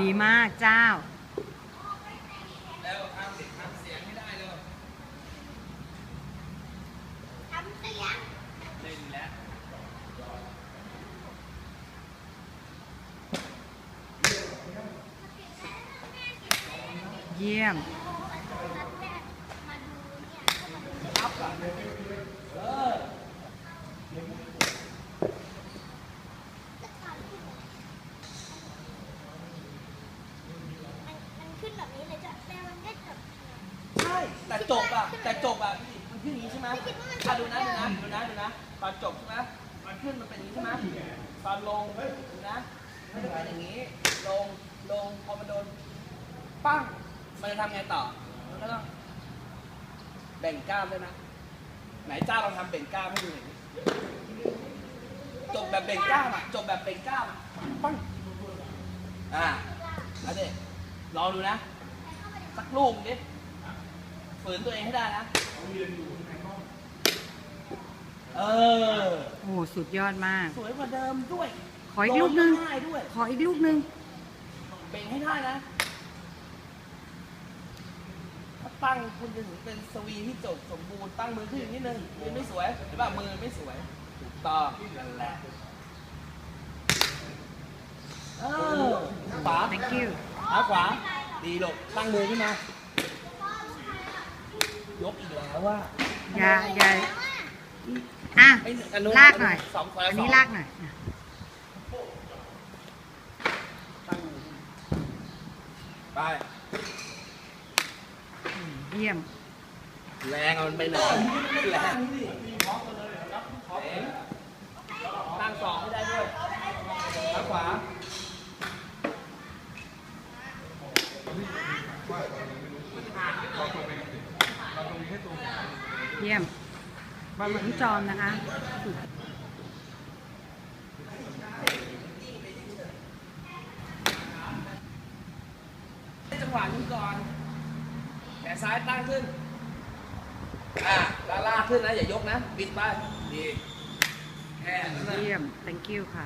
ดีมากเจ้า แล้วทำเสียงทำเสียงให้ได้เลยทำเสียงเล่นแล้วเยี่ยม มันขึ้นแบบนี้เลยจ้ะแล้วมันก็จบ ใช่ แต่จบอะแต่จบอะพี่มันขึ้นอย่างนี้ใช่ไหมอะดูนะดูนะดูนะดูนะตอนจบใช่ไหมมันขึ้นมันเป็นอย่างนี้ใช่ไหมตอนลงดูนะมันจะเป็นอย่างนี้ ลงลงพอมันโดนปั้งมันจะทำไงต่อมันก็ต้องแบ่งกล้ามด้วยนะไหนจ้าลองทำแบ่งกล้ามให้ดูหน่อยจบแบบแบ่งกล้ามอะจบแบบแบ่งกล้ามปั้งอ่าเอาดิลองดูนะสักลูกดิ ฝืนตัวเองให้ได้นะ เออ โอ้โหสุดยอดมาก สวยกว่าเดิมด้วยขออีกลูกนึง โดง่ายด้วย ขออีกลูกนึง เบ่งให้ได้นะถ้าตั้งคุณจะถึงเป็นสวีที่จบสมบูรณ์ตั้งมือขึ้นอีกนิดนึงมือไม่สวยเห็นป่ะมือไม่สวยถูกต้องนั่นแหละเออขวา thank you ขาขวาดีหลบตั้งมือขึ้นมา ยกอีกแล้วว่าอย่าอย่าอะ ไอ้อันนู้นลากหน่อย สองคนละอันนี้สงลากหน่อยอะตั้งมือไปเยี่ยม แรงเอามันไปไหนแรงตั้งสองให้ได้ด้วยขาขวา เยี่ยมบอลเหมือนจอมนะคะให้จังหวะนี้ก่อนแขนซ้ายตั้งขึ้น อ่าแล้วลากขึ้นนะ อย่ายกนะ บิดไป ดี แค่นั้นนะเยี่ยม thank you ค่ะ